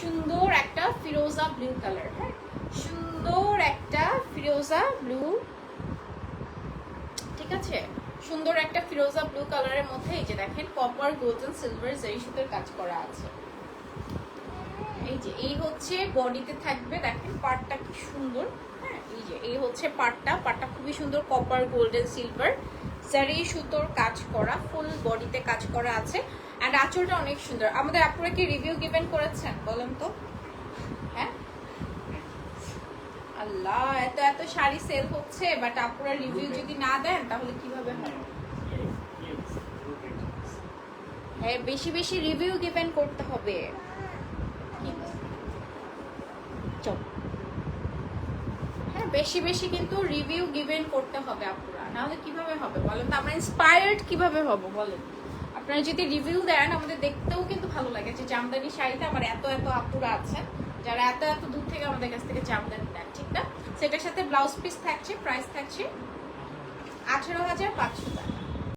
সুন্দর একটা ফিরোজা blue colour হ্যাঁ? সুন্দর একটা ফিরোজা ব্লু ঠিক আছে? সুন্দর একটা ফিরোজা ব্লু কালারের মধ্যে এই যে দেখেন কপার গোল্ডেন সিলভার জারি সুতোর কাজ করা আছে। এই যে, এই হচ্ছে বডিতে থাকবে, দেখেন পার্টটা কি সুন্দর হ্যাঁ? এই যে, এই হচ্ছে পার্টটা পার্টটা খুবই সুন্দর কপার গোল্ডেন সিলভার জারি সুতোর কাজ করা ফুল বডিতে কাজ করা আছে। অ্যান্ড আঁচলটা অনেক সুন্দর। আমাদের আপনারা কি রিভিউ গিভেন করেছেন? বলেন তো। হ্যাঁ? আল্লাহ এত এত শাড়ি সেল হচ্ছে বাট আপনারা রিভিউ যদি না দেন তাহলে কীভাবে হবে হ্যাঁ বেশি বেশি রিভিউ গিভেন করতে হবে। হ্যাঁ বেশি বেশি কিন্তু রিভিউ গিভেন করতে হবে আপনারা নাহলে কীভাবে হবে বলেন তো? আমরা ইন্সপায়ার্ড কীভাবে হব বলেন? আপনারা যদি রিভিউ দেন, আমাদের দেখতেও কিন্তু ভালো লাগে যে জামদানি শাড়িতে আমার এত এত আপুরা আছেন, যারা এত এত দূর থেকে আমাদের কাছ থেকে জামদানি দেন ঠিক না? সেটার সাথে ব্লাউজ পিস থাকছে প্রাইস থাকছে আঠেরো হাজার পাঁচশো টাকা।